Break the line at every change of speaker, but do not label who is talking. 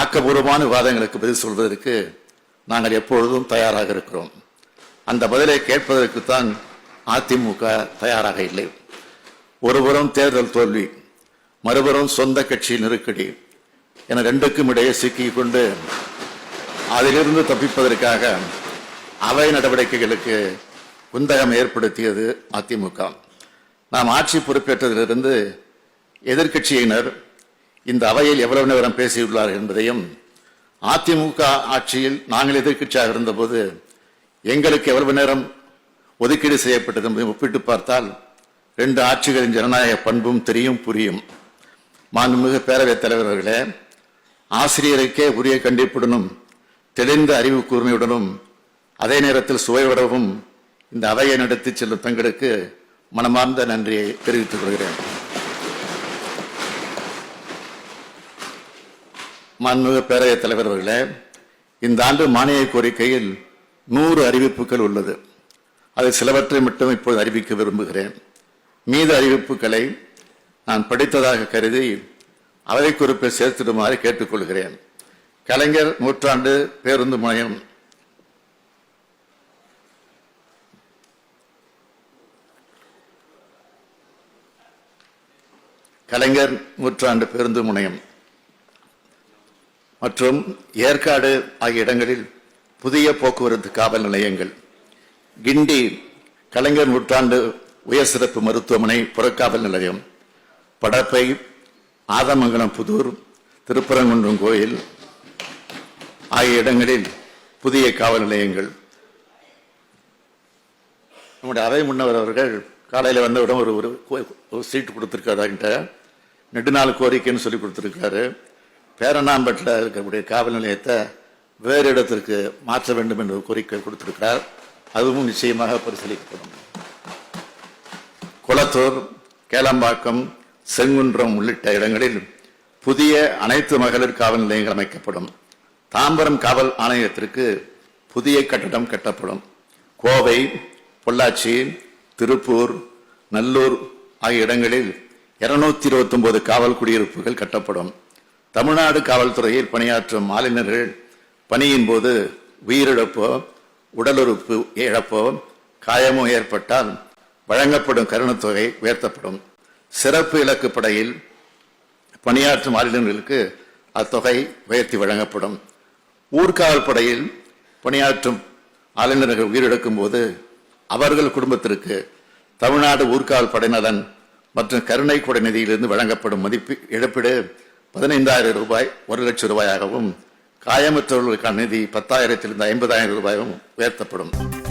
ஆக்கபூர்வமான விவாதங்களுக்கு பதில் சொல்வதற்கு நாங்கள் எப்பொழுதும் தயாராக இருக்கிறோம். அந்த பதிலை கேட்பதற்குத்தான் அதிமுக தயாராக இல்லை. ஒருபுறம் தேர்தல் தோல்வி மறுபுறம் சொந்த கட்சி நெருக்கடி என ரெண்டுக்கும் இடையே சிக்கிக் கொண்டு அதிலிருந்து தப்பிப்பதற்காக அவை நடவடிக்கைகளுக்கு குந்தகம் ஏற்படுத்தியது அதிமுக. நாம் ஆட்சி பொறுப்பேற்றதிலிருந்து எதிர்க்கட்சியினர் இந்த அவையில் எவ்வளவு நேரம் பேசியுள்ளார் என்பதையும் அதிமுக ஆட்சியில் நாங்கள் எதிர்க்கட்சியாக இருந்தபோது எங்களுக்கு எவ்வளவு நேரம் ஒதுக்கீடு செய்யப்பட்டது என்பதை ஒப்பிட்டு பார்த்தால் ரெண்டு ஆட்சிகளின் ஜனநாயக பண்பும் தெரியும் புரியும். மாண்புமிகு பேரவைத் தலைவர்களே ஆசிரியருக்கே உரிய கண்டிப்புடனும் தெளிந்த அறிவு கூர்மையுடனும் அதே நேரத்தில் சுவையுடவும் இந்த அவையை நடத்தி செல்லும் தங்களுக்கு மனமார்ந்த நன்றியை தெரிவித்துக் கொள்கிறேன். மாண்புமிகு பேரவைத் தலைவர் அவர்களே இந்த ஆண்டு மானிய கோரிக்கையில் நூறு அறிவிப்புகள் உள்ளது. அதில் சிலவற்றை மட்டும் இப்போது அறிவிக்க விரும்புகிறேன். மீத அறிவிப்புகளை நான் படித்ததாக கருதி அவை குறிப்பை சேர்த்திடுமாறு கேட்டுக்கொள்கிறேன். கலைஞர் நூற்றாண்டு பேருந்து முனையம். கலைஞர் நூற்றாண்டு பேருந்து முனையம். மற்றும் ஏற்காடு ஆகிய இடங்களில் புதிய போக்குவரத்து காவல் நிலையங்கள் கிண்டி கலைஞர் நூற்றாண்டு உயர் சிறப்பு மருத்துவமனை புறக்காவல் நிலையம் படப்பை ஆதமங்கலம் புதூர் திருப்பரங்குன்றம் கோயில் ஆகிய இடங்களில் புதிய காவல் நிலையங்கள். நம்முடைய அவை முன்னவர் அவர்கள் காலையில் வந்தவுடன் ஒரு ஒரு கோ- ஒரு சீட்டு கொடுத்துருக்காருன்ட்ட நெடுநாள் கோரிக்கைன்னு சொல்லி கொடுத்துருக்காரு. பேரணாம்பட்டில் இருக்கக்கூடிய காவல் நிலையத்தை வேறு இடத்திற்கு மாற்ற வேண்டும் என்ற கோரிக்கை கொடுத்திருக்கிறார். அதுவும் நிச்சயமாக பரிசீலிக்கப்படும். குளத்தூர் கேளம்பாக்கம் செங்குன்றம் உள்ளிட்ட இடங்களில் புதிய அனைத்து மகளிர் காவல் நிலையங்கள் அமைக்கப்படும். தாம்பரம் காவல் ஆணையத்திற்கு புதிய கட்டடம் கட்டப்படும். கோவை பொள்ளாச்சி திருப்பூர் நல்லூர் ஆகிய இடங்களில் இருநூத்தி இருபத்தி ஒன்பது காவல் குடியிருப்புகள் கட்டப்படும். தமிழ்நாடு காவல்துறையில் பணியாற்றும் மாலினர்கள் பணியின் போது உயிரிழப்போ உடலுறுப்பு இழப்போ காயமோ ஏற்பட்டால் வழங்கப்படும் கருணத்தொகை உயர்த்தப்படும். சிறப்பு இலக்கு படையில் பணியாற்றும் மாநிலங்களுக்கு அத்தொகை உயர்த்தி வழங்கப்படும். ஊர்காவல் படையில் பணியாற்றும் ஆளுநர்கள் உயிரிழக்கும் போது அவர்கள் குடும்பத்திற்கு தமிழ்நாடு ஊர்காவல் படையினரன் மற்றும் கருணை கொடை நிதியிலிருந்து வழங்கப்படும் மதிப்பு இழப்பீடு பதினைந்தாயிரம் ரூபாய் ஒரு லட்சம் ரூபாயாகவும் காயமற்றவர்களுக்கான நிதி பத்தாயிரத்திலிருந்து ஐம்பதாயிரம் ரூபாயும் உயர்த்தப்படும்.